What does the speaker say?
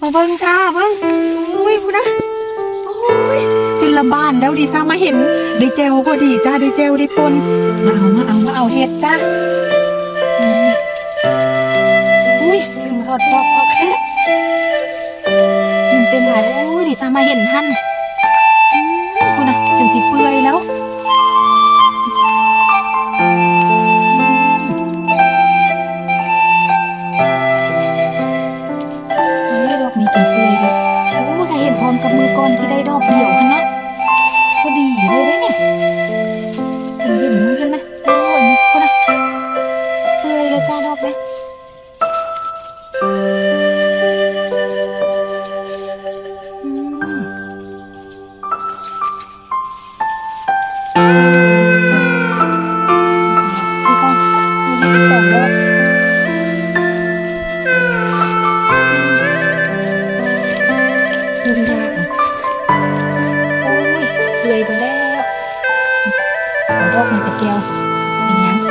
มาเบิ่งจ้าเบิ่งอุ้ยพูดนะโอ้ยจนละบ้านแล้วดีซ่ามาเห็นได้เจลพอดีจ้าได้เจลได้ปนมาเอามาเอามาเอาเห็ดจ้าอุ้ยลืมทอดปอกออกแค่เต็มหลายโอ้ยดีซ่ามาเห็นท่าน กับมือก่อนที่ได้ดอกเดียวหันเนาะพอดีเลยได้เนี่ยเห็นเห็นมันเห็นไหมโอ้ยนี่ก็นะเปื่อยเลยจ้าดอกเลยอืมนี่ เลยไปแล้วหอวงพ่อตะแก้วอย่างนี้